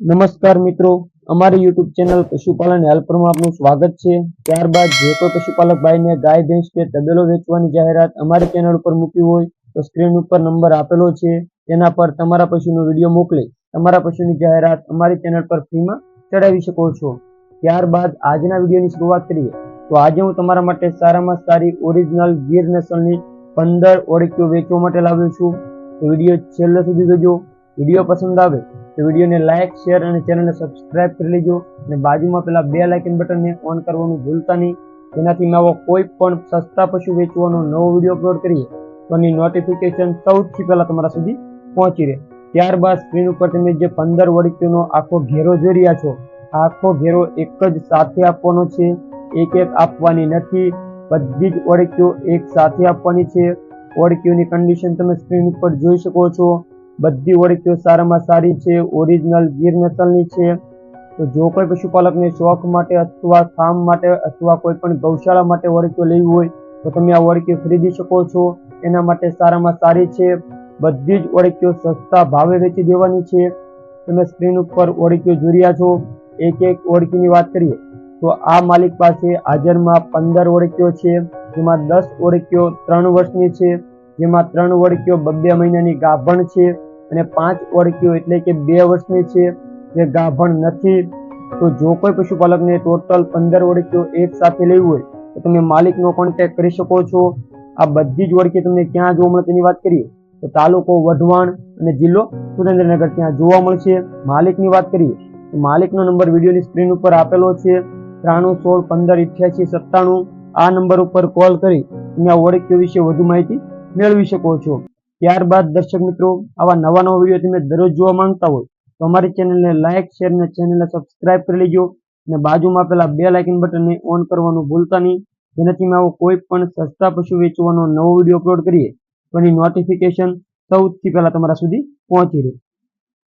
નમસ્કાર મિત્રો, અમારી યુટ્યુબ ચેનલ પશુપાલન હેલ્પરમાં આપનું સ્વાગત છે. ત્યારબાદ જે કોઈ પશુપાલક ભાઈને ગાય, ભેંસ કે તબેલો વેચવાની જાહેરાત અમારી ચેનલ ઉપર મૂકી હોય, તો સ્ક્રીન ઉપર નંબર આપેલો છે. તેના પર તમારા પશુનો વીડિયો મોકલી, તમારા પશુની જાહેરાત અમારી ચેનલ પર ફ્રીમાં ચડાવી શકો છો. ત્યારબાદ આજના વિડીયોની શરૂઆત કરીએ. તો આજે હું તમારા માટે સારામાં સારી ઓરિજિનલ ગીર નસલની પંદર ઓળખીઓ વેચવા માટે લાવ્યો છું. વીડિયો છેલ્લે સુધી જોજો. વીડિયો પસંદ આવે તો વિડીયોને લાઇક શેર અને ચેનલને સબસ્ક્રાઇબ કરી લેજો. અને બાજુમાં પેલા બે લાઇકન બટનને ઓન કરવાનું ભૂલતા નહીં. જેનાથી નવો કોઈ પણ સસ્તા પશુ વેચવાનો નવો વીડિયો અપલોડ કરીએ, તો એની નોટિફિકેશન સૌથી પહેલાં તમારા સુધી પહોંચી રહે. ત્યારબાદ સ્ક્રીન ઉપર તમે જે પંદર વડીકીઓનો આખો ઘેરો જોઈ રહ્યા છો આખો ઘેરો એક જ સાથે આપવાનો છે. એક એક આપવાની નથી, બધી જ ઓળખીઓ એક સાથે આપવાની છે. ઓળખીઓની કન્ડિશન તમે સ્ક્રીન ઉપર જોઈ શકો છો. બધી ઓળખીઓ સારામાં સારી છે ઓરિજિનલ ગીર નસલની છે. તો જો કોઈ પશુપાલકને શોખ માટે અથવા ફાર્મ માટે અથવા કોઈ પણ ગૌશાળા માટે ઓળખીઓ લેવી હોય, તો તમે આ ઓળખીઓ ખરીદી શકો છો. એના માટે સારામાં સારી છે. બધી જ ઓળખીઓ સસ્તા ભાવે વેચી દેવાની છે. તમે સ્ક્રીન ઉપર ઓળખીઓ જોઈ રહ્યા છો. એક એક ઓળખીની વાત કરીએ, તો આ માલિક પાસે હાજરમાં પંદર ઓળખીઓ છે, જેમાં દસ ઓળખીઓ ત્રણ વર્ષની છે, જેમાં ત્રણ ઓળખીઓ બબ્બે મહિનાની ગાભણ છે. અને પાંચ ઓળખીઓ એટલે કે બે વર્ષની છે, જે ગાભણ નથી. તો જો કોઈ પશુપાલકને ટોટલ પંદર ઓળખીઓ એક સાથે લેવી હોય, તો તમે માલિકનો કોન્ટેક્ટ કરી શકો છો. આ બધી જ ઓળખી તમને ક્યાં જોવા મળે તેની વાત કરીએ, તો તાલુકો વઢવાણ અને જિલ્લો સુરેન્દ્રનગર ત્યાં જોવા મળશે. માલિકની વાત કરીએ, તો માલિકનો નંબર વિડીયોની સ્ક્રીન ઉપર આપેલો છે, ત્રાણું, સોળ, પંદર, ઇઠ્યાસી, સત્તાણું. આ નંબર ઉપર કોલ કરી, તમે આ ઓળખીઓ વિશે વધુ માહિતી મેળવી શકો છો. ત્યારબાદ દર્શક મિત્રો, આવા નવા નવા વીડિયો તમે દરરોજ જોવા માંગતા હોય, તો અમારી ચેનલને લાઇક શેર અને ચેનલને સબસ્ક્રાઇબ કરી લેજો અને બાજુમાં પેલા બે લાઇકન બટનને ઓન કરવાનું ભૂલતા નહીં. જેનાથી આવો કોઈ પણ સસ્તા પશુ વેચવાનો નવો વીડિયો અપલોડ કરીએ, તો એની નોટિફિકેશન સૌથી પહેલાં તમારા સુધી પહોંચી રહે.